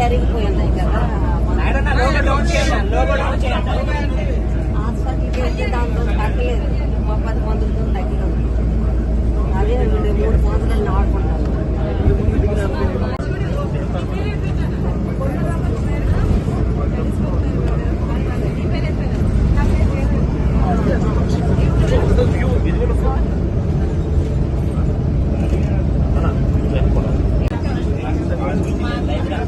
అరిగిపోయి ఉన్నాయి కదా.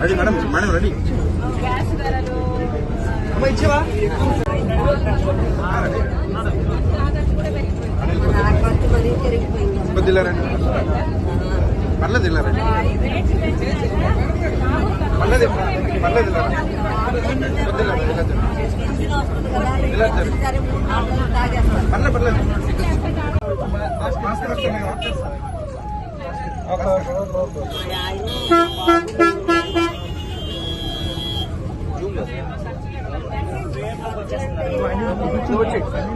రెడీ మేడం మేడం రెడీ ఇచ్చేవా? జిల్లారండి పర్లేదు జిల్లారండి పర్లేదు పర్లేదు పర్లేదు పర్లేదు. ఒక వచ్చేస్తున్నారు